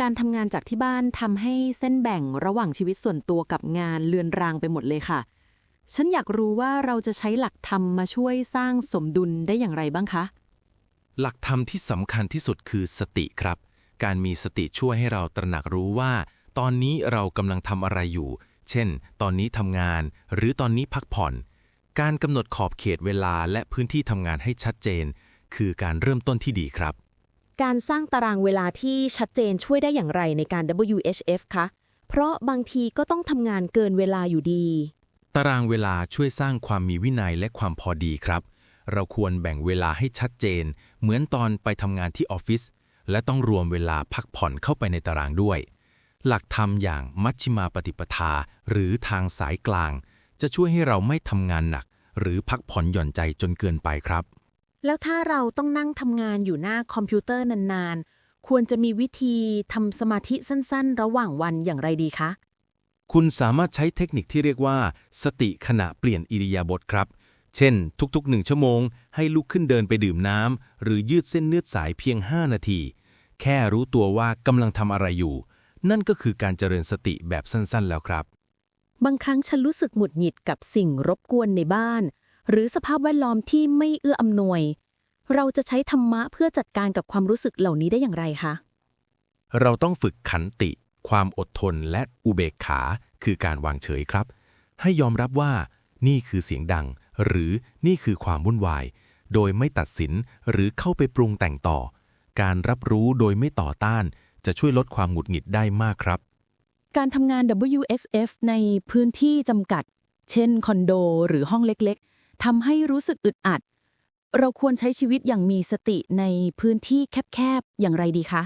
การทำงานจากที่บ้านทำให้เส้นแบ่งระหว่างชีวิตส่วนตัวกับงานเลือนรางไปหมดเลยค่ะ ฉันอยากรู้ว่าเราจะใช้หลักธรรมมาช่วยสร้างสมดุลได้อย่างไรบ้างคะ หลักธรรมที่สำคัญที่สุดคือสติครับ การมีสติช่วยให้เราตระหนักรู้ว่า ตอนนี้เรากำลังทำอะไรอยู่ เช่น ตอนนี้ทำงาน หรือตอนนี้พักผ่อน การกำหนดขอบเขตเวลาและพื้นที่ทำงานให้ชัดเจน คือการเริ่มต้นที่ดีครับ การสร้างตารางเวลาที่ชัดเจนช่วยได้อย่างไรในการ WHF คะ เพราะบางทีก็ต้องทำงานเกินเวลาอยู่ดี ตารางเวลาช่วยสร้างความมีวินัยและความพอดีครับ เราควรแบ่งเวลาให้ชัดเจน เหมือนตอนไปทำงานที่ออฟฟิศและต้องรวมเวลาพักผ่อนเข้าไปในตารางด้วย หลักธรรมอย่างมัชฌิมาปฏิปทา หรือทางสายกลาง จะช่วยให้เราไม่ทำงานหนัก หรือพักผ่อนหย่อนใจจนเกินไปครับ แล้วถ้าเราต้องนั่งทำงานอยู่หน้าคอมพิวเตอร์นานๆ ควรจะมีวิธีทำสมาธิสั้นๆ ระหว่างวันอย่างไรดีคะ คุณสามารถใช้เทคนิคที่เรียกว่า สติขณะเปลี่ยนอิริยาบถครับ เช่น ทุกๆหนึ่งชั่วโมง ให้ลุกขึ้นเดินไปดื่มน้ำหรือยืดเส้นเลือดสายเพียง 5 นาที แค่รู้ตัวว่ากำลังทำอะไรอยู่ นั่นก็คือการเจริญสติแบบสั้นๆ แล้วครับ บางครั้งฉันรู้สึกหงุดหงิดกับสิ่งรบกวนในบ้าน หรือสภาพแวดล้อมที่ไม่เอื้ออำนวย เราจะใช้ธรรมะเพื่อจัดการกับความรู้สึกเหล่านี้ได้อย่างไรคะ เราต้องฝึกขันติ ความอดทนและอุเบกขา คือการวางเฉยครับ ให้ยอมรับว่า นี่คือเสียงดัง หรือนี่คือความวุ่นวาย โดยไม่ตัดสินหรือเข้าไปปรุงแต่งต่อ การรับรู้โดยไม่ต่อต้าน จะช่วยลดความหงุดหงิดได้มากครับ การทำงาน WSF ในพื้นที่จำกัด เช่นคอนโด หรือห้องเล็กๆ ทำให้รู้สึกอึดอัด เราควรใช้ชีวิตอย่างมีสติในพื้นที่แคบๆ อย่างไรดีคะ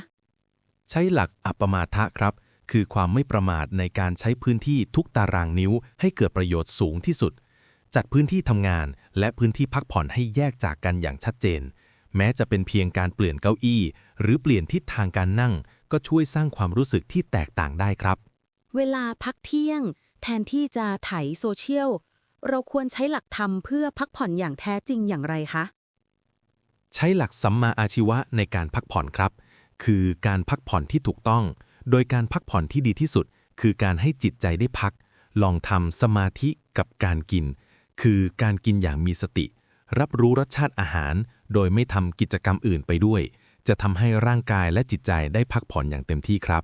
ใช้หลักอัปปมาทะครับ คือความไม่ประมาทในการใช้พื้นที่ทุกตารางนิ้ว ให้เกิดประโยชน์สูงที่สุด จัดพื้นที่ทำงาน และพื้นที่พักผ่อนให้แยกจากกันอย่างชัดเจน แม้จะเป็นเพียงการเปลี่ยนเก้าอี้ หรือเปลี่ยนทิศทางการนั่ง ก็ช่วยสร้างความรู้สึกที่แตกต่างได้ครับ เวลาพักเที่ยง แทนที่จะไถโซเชียล เราควรใช้หลักธรรมเพื่อพักผ่อนอย่างแท้จริงอย่างไรคะ ใช้หลักสัมมาอาชีวะในการพักผ่อนครับ คือการพักผ่อนที่ถูกต้อง โดยการพักผ่อนที่ดีที่สุด คือการให้จิตใจได้พัก ลองทำสมาธิกับการกิน คือการกินอย่างมีสติ รับรู้รสชาติอาหาร โดยไม่ทำกิจกรรมอื่นไปด้วย จะทำให้ร่างกายและจิตใจได้พักผ่อนอย่างเต็มที่ครับ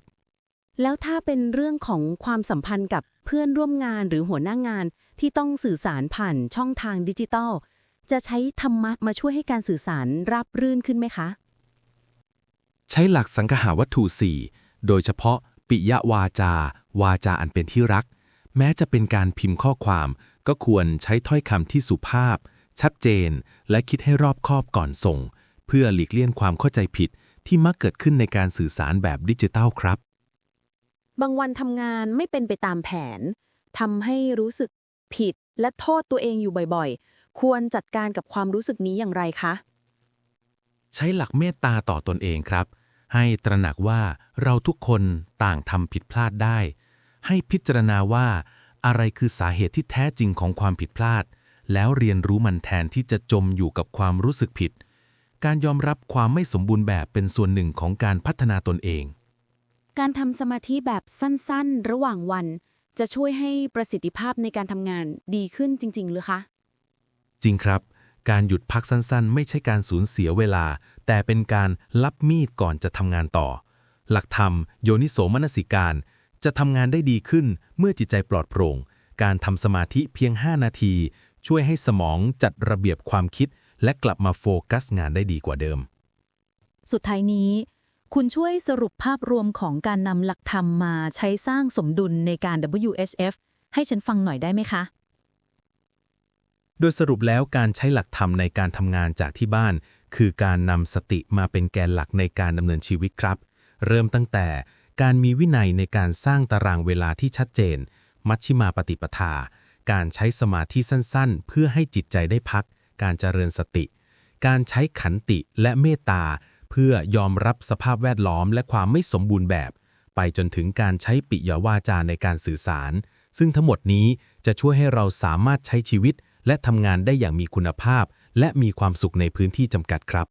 แล้วถ้าเป็นเรื่องของความสัมพันธ์กับเพื่อนร่วมงานหรือหัวหน้างานที่ต้องสื่อสารผ่านช่องทางดิจิทัล จะใช้ธรรมะมาช่วยให้การสื่อสารราบรื่นขึ้นไหมคะ ใช้หลักสังคหาวัตถุ4โดยเฉพาะปิยวาจา วาจาอันเป็นที่รัก แม้จะเป็นการพิมพ์ข้อความ ก็ควรใช้ถ้อยคำที่สุภาพ ชัดเจน และคิดให้รอบคอบก่อนส่ง เพื่อหลีกเลี่ยงความเข้าใจผิดที่มักเกิดขึ้นในการสื่อสารแบบดิจิทัลครับ บางวันทำงานไม่เป็นไปตามแผนทำให้รู้สึกผิดและโทษตัวเองอยู่บ่อยๆ ควรจัดการกับความรู้สึกนี้อย่างไรคะ ใช้หลักเมตตาต่อตนเองครับ ให้ตระหนักว่าเราทุกคนต่างทำผิดพลาดได้ ให้พิจารณาว่าอะไรคือสาเหตุที่แท้จริงของความผิดพลาด แล้วเรียนรู้มันแทนที่จะจมอยู่กับความรู้สึกผิด การยอมรับความไม่สมบูรณ์แบบเป็นส่วนหนึ่งของการพัฒนาตนเอง การทำสมาธิแบบสั้นๆ ระหว่างวัน จะช่วยให้ประสิทธิภาพในการทำงานดีขึ้นจริง ๆ หรือคะ จริงครับ การหยุดพักสั้นๆ ไม่ใช่การสูญเสียเวลา แต่เป็นการรับมีดก่อนจะทำงานต่อ หลักธรรม โยนิโสมนสิการ จะทำงานได้ดีขึ้นเมื่อจิตใจปลอดโปร่ง การทำสมาธิเพียง 5 นาที ช่วยให้สมองจัดระเบียบความคิด และกลับมาโฟกัสงานได้ดีกว่าเดิม สุดท้ายนี้ คุณช่วยสรุปภาพรวมของการนำหลักธรรมมาใช้สร้างสมดุลในการ WHF ให้ฉันฟังหน่อยได้ไหมคะ โดยสรุปแล้วการใช้หลักธรรมในการทำงานจากที่บ้าน คือการนำสติมาเป็นแกนหลักในการดำเนินชีวิตครับ เริ่มตั้งแต่การมีวินัยในการสร้างตารางเวลาที่ชัดเจน มัชชิมาปฏิปทา การใช้สมาธิสั้นๆ เพื่อให้จิตใจได้พัก การเจริญสติ การใช้ขันติและเมตตา พื่อยอมรับสภาพแวดล้อมและความไม่สมบูรณ์แบบ ไปจนถึงการใช้ปิยวาจาในการสื่อสาร ซึ่งทั้งหมดนี้จะช่วยให้เราสามารถใช้ชีวิต และทำงานได้อย่างมีคุณภาพ และมีความสุขในพื้นที่จำกัดครับ